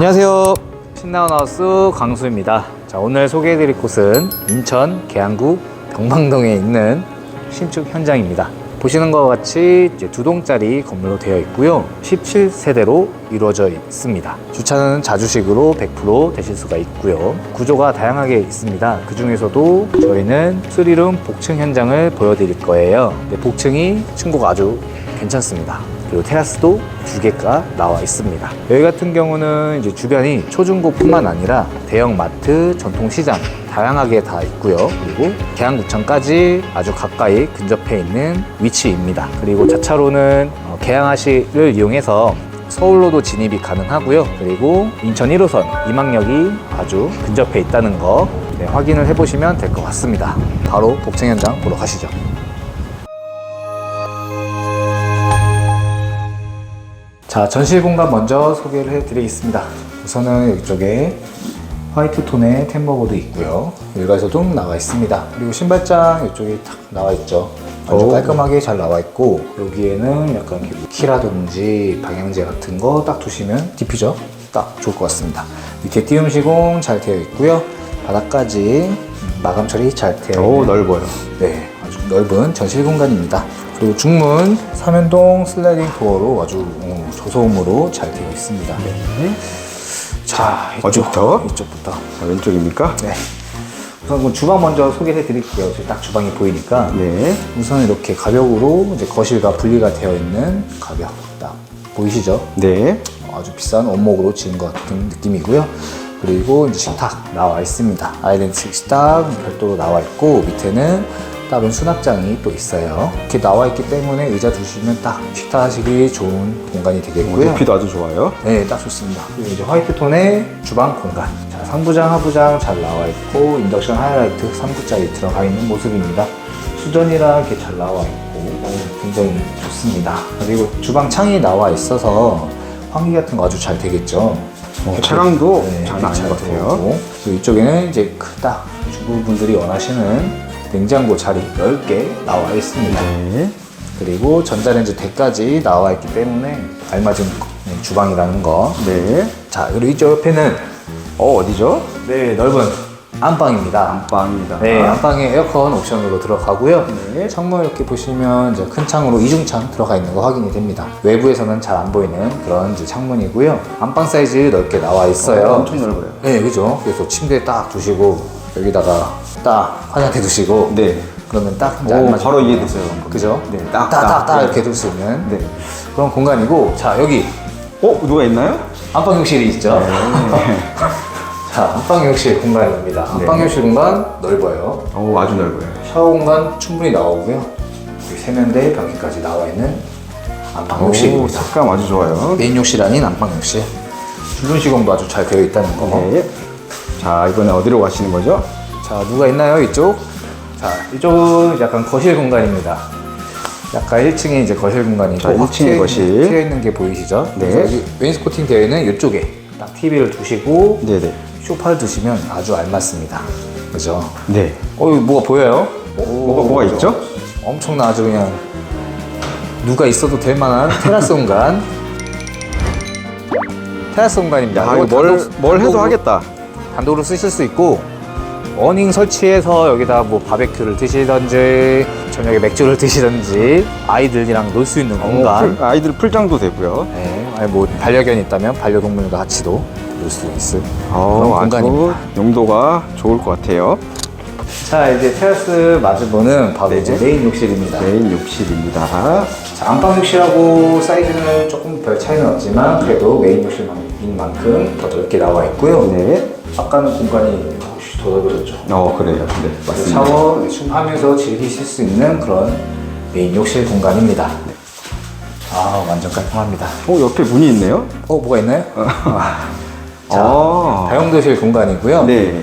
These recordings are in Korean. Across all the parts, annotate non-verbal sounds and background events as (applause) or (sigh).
안녕하세요. 신나운 하우스 강수입니다. 자, 오늘 소개해드릴 곳은 인천 계양구 병방동에 있는 신축 현장입니다. 보시는 것과 같이 두 동짜리 건물로 되어 있고요. 17세대로 이루어져 있습니다. 주차는 자주식으로 100% 되실 수가 있고요. 구조가 다양하게 있습니다. 그 중에서도 저희는 쓰리룸 복층 현장을 보여드릴 거예요. 네, 복층이 층고가 아주 괜찮습니다. 그리고 테라스도 두 개가 나와 있습니다. 여기 같은 경우는 이제 주변이 초중고뿐만 아니라 대형 마트, 전통시장 다양하게 다 있고요. 그리고 계양구청까지 아주 가까이 근접해 있는 위치입니다. 그리고 자차로는 어, 계양하시를 이용해서 서울로도 진입이 가능하고요. 그리고 인천 1호선 이망역이 아주 근접해 있다는 거 네, 확인을 해보시면 될 것 같습니다. 바로 복층 현장 보러 가시죠. 자, 전실 공간 먼저 소개를 해드리겠습니다. 우선은 이쪽에 화이트 톤의 템버보드 있고요. 일가에서도 나와 있습니다. 그리고 신발장 이쪽에 탁 나와 있죠. 아주 오. 깔끔하게 잘 나와 있고 여기에는 약간 키라든지 방향제 같은 거 딱 두시면 디퓨저 딱 좋을 것 같습니다. 밑에 띄움 시공 잘 되어 있고요. 바닥까지 마감 처리 잘 되어 오 있는 넓어요. 네, 아주 넓은 전실 공간입니다. 그리고 중문 삼연동 슬라이딩 도어로 아주 어, 저소음으로 잘 되어 있습니다. 자, 이쪽, 어디부터? 이쪽부터. 자, 왼쪽입니까? 네. 우선 그 주방 먼저 소개해 드릴게요. 딱 주방이 보이니까. 네. 우선 이렇게 가벽으로 이제 거실과 분리가 되어 있는 가벽 딱 보이시죠? 네. 아주 비싼 원목으로 지은 것 같은 느낌이고요. 그리고 이제 식탁 나와 있습니다. 아이덴틱 식탁 별도로 나와 있고 밑에는 다른 수납장이 또 있어요. 이렇게 나와 있기 때문에 의자 두시면 딱 식탁하시기 좋은 공간이 되겠고요. 높이도 아주 좋아요. 네, 딱 좋습니다. 그리고 이제 화이트 톤의 주방 공간. 자, 상부장, 하부장 잘 나와 있고 인덕션 하이라이트 3구짜리 들어가 있는 모습입니다. 수전이랑 이렇게 잘 나와 있고 어, 굉장히 좋습니다. 그리고 주방 창이 나와 있어서 환기 같은 거 아주 잘 되겠죠. 어, 차량도 네, 장난 아닌 것 같아요. 그리고 이쪽에는 이제 크다 주부분들이 원하시는 냉장고 자리 넓게 나와 있습니다. 네. 그리고 전자레인지 대까지 나와 있기 때문에 알맞은 주방이라는 거. 네. 자, 그리고 이쪽 옆에는 어, 어디죠? 네, 넓은 안방입니다. 안방입니다. 네, 안방에 에어컨 옵션으로 들어가고요. 네. 창문 이렇게 보시면 이제 큰 창으로 이중창 들어가 있는 거 확인이 됩니다. 외부에서는 잘 안 보이는 그런 이제 창문이고요. 안방 사이즈 넓게 나와 있어요. 어, 엄청 넓어요. 네, 그죠. 그래서 침대 딱 두시고 여기다가 딱 화장대 두시고 네. 그러면 딱 이제 오, 알맞은 바로 이해됐어요. 그죠? 네, 딱, 딱, 딱, 딱. 딱 네. 이렇게 둘 수 있는 네. 그런 공간이고, 자, 여기 어, 누가 있나요? 안방욕실이 있죠? 네. (laughs) 자, 안방욕실 공간입니다. 안방욕실 공간 넓어요. 오, 아주 넓어요. 샤워 공간 충분히 나오고요. 여기 세면대 변기까지 나와 있는 오, 안방욕실입니다. 색감 아주 좋아요. 메인 욕실 아닌 안방욕실. 줄눈 시공도 아주 잘 되어 있다는 거. 네. 자, 이번에 어디로 가시는 거죠? 자, 누가 있나요? 이쪽? 자, 이쪽은 약간 거실 공간입니다. 약간 1층에 이제 거실 공간이 자, 1층에 거실. 튀어 있는 게 보이시죠? 네. 그래서 여기 웨인스코팅 되어 있는 이쪽에 딱 TV를 두시고 네네. 소파를 두시면 아주 알맞습니다. 그죠? 네. 어, 여기 뭐가 보여요? 뭐가, 뭐가 있죠? 엄청나 아주 그냥 누가 있어도 될 만한 테라스 공간. (laughs) 테라스 공간입니다. 아, 이거 이거 뭘, 단독- 뭘 해도 단독으로- 하겠다. 단독으로 쓰실 수 있고 어닝 설치해서 여기다 뭐 바베큐를 드시던지 저녁에 맥주를 (laughs) 드시던지 아이들이랑 놀 수 있는 어, 공간 풀- 아이들 풀장도 되고요. 네, 아니 뭐 반려견 있다면 반려동물과 같이도 놀 수 있을 어, 그런 공간입니다 용도가 좋을 것 같아요. 자 이제 테라스 마주보는 바로 네. 이제 메인 욕실입니다 메인 욕실입니다. 자, 안방 욕실하고 사이즈는 조금 별 차이는 없지만 그래도 메인 욕실인 만큼 더 넓게 나와 있고요 네. 아까는 공간이 혹시 더 넓어졌죠 어, 그래요. 네, 맞습니다. 샤워 충하면서 즐기실 수 있는 그런 메인 욕실 공간입니다. 아 완전 깔끔합니다. 어, 옆에 문이 있네요. 어 뭐가 있나요? 아, (laughs) 자 아. 다용도실 공간이고요. 네.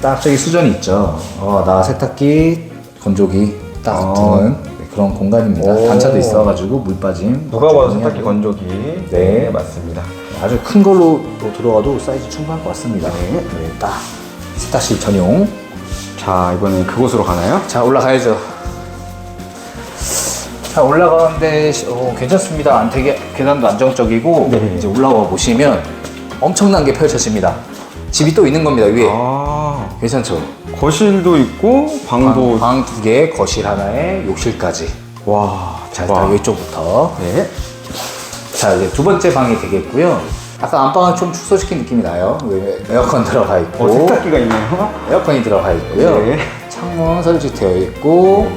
딱 저기 수전이 있죠. 어, 나 세탁기, 건조기 딱 아. 두는 네, 그런 공간입니다. 오. 단차도 있어가지고 물 빠짐. 누가 봐도 걱정이 세탁기 아니고. 건조기. 네. 맞습니다. 아주 큰 걸로 또 들어가도 사이즈 충분할 것 같습니다. 네. 네, 딱 세탁실 전용. 자, 이번엔 그곳으로 가나요? 자 올라가야죠. 자 올라가는데 어, 괜찮습니다. 안 되게 계단도 안정적이고 네. 이제 올라와 보시면 엄청난 게 펼쳐집니다. 집이 또 있는 겁니다, 위에. 아, 괜찮죠? 거실도 있고 방도 방 두 개, 거실 하나에 욕실까지. 와, 자. 일단 이쪽부터. 네. 자, 이제 두 번째 방이 되겠고요. 약간 안방을 좀 축소시킨 느낌이 나요. 왜 에어컨 들어가 있고. 어, 세탁기가 있네요. 에어컨이 들어가 있고요. 네. 창문 설치되어 있고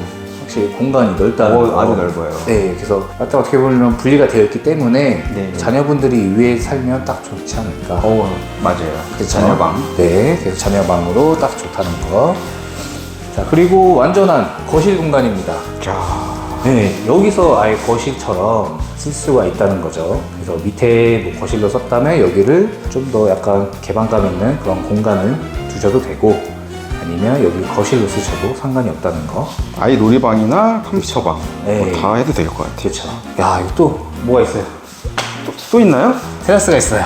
확실히 공간이 넓다는 어, 거. 아주 넓어요. 네, 그래서 약간 어떻게 보면 분리가 되어 있기 때문에 네. 자녀분들이 위에 살면 딱 좋지 않을까. 어, 맞아요. 그래서 자녀방. 네, 그래서 자녀방으로 딱 좋다는 거. 자, 그리고 완전한 거실 공간입니다. 자, 네, 여기서 아예 거실처럼 쓸 수가 있다는 거죠. 그래서 밑에 뭐 거실로 썼다면 여기를 좀 더 약간 개방감 있는 그런 공간을 두셔도 되고 아니면 여기 거실로 쓰셔도 상관이 없다는 거. 아이 놀이방이나 컴퓨터방 네. 뭐다 해도 될 것 같아요. 그렇죠. 야, 이거 또 뭐가 있어요? 또, 또 있나요? 테라스가 있어요.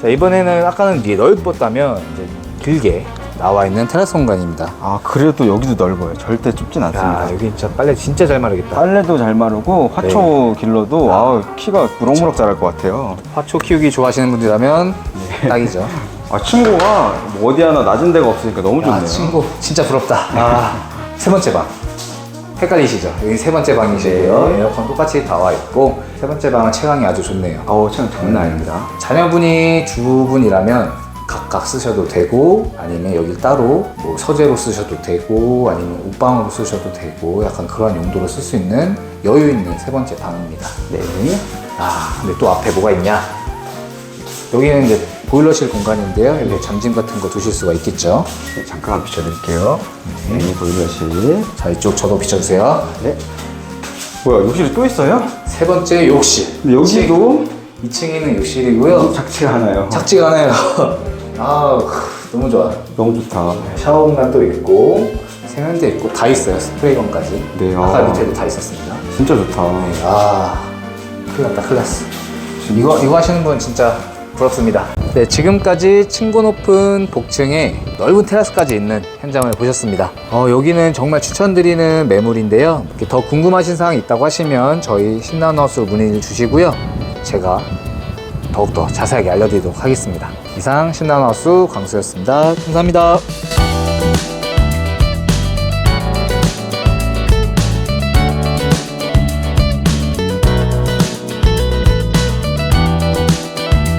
자, 이번에는 아까는 이게 넓었다면 이제 길게 나와 있는 테라스 공간입니다. 아, 그래도 여기도 넓어요. 절대 좁진 않습니다. 야, 여기 진짜 빨래 진짜 잘 마르겠다. 빨래도 잘 마르고 화초 길러도 아, 키가 무럭무럭 자랄 것 같아요. 화초 키우기 좋아하시는 분이라면 딱이죠. (laughs) 아, 친구가 뭐 어디 하나 낮은 데가 없으니까 너무 좋네요. 아, 친구 진짜 부럽다. 아, 세 번째 방. 헷갈리시죠? 여기 세 번째 방이시고요. 네. 에어컨 똑같이 다와 있고 세 번째 방은 채광이 아주 좋네요. 아우, 참 장난 아닙니다. 자녀분이 두 분이라면 각각 쓰셔도 되고 아니면 여기 따로 뭐 서재로 쓰셔도 되고 아니면 옷방으로 쓰셔도 되고 약간 그런 용도로 쓸 수 있는 여유 있는 세 번째 방입니다. 네. 아, 근데 또 앞에 뭐가 있냐? 여기는 이제 보일러실 공간인데요. 여기 잠짐 같은 거 두실 수가 있겠죠. 네, 잠깐 비춰드릴게요. 네, 보일러실. 자, 이쪽 저도 비춰주세요. 네. 뭐야, 욕실이 또 있어요? 세 번째 욕실. 근데 여기도 2층에는 욕실이고요. 작지가 않아요. 작지가 않아요. (laughs) 아, 너무 좋아요. 너무 좋다. 샤워 공간도 있고 세면대 있고 다 있어요. 스프레이건까지. 네, 아까 아. 밑에도 다 있었습니다. 진짜 좋다. 아, 큰일 났다, 큰일 났어. 이거, 이거 하시는 분 진짜 부럽습니다. 네, 지금까지 층고 높은 복층에 넓은 테라스까지 있는 현장을 보셨습니다. 어, 여기는 정말 추천드리는 매물인데요. 더 궁금하신 사항이 있다고 하시면 저희 신나우스로 문의를 주시고요. 제가 더욱더 자세하게 알려드리도록 하겠습니다. 이상 신나우스 광수였습니다. 감사합니다.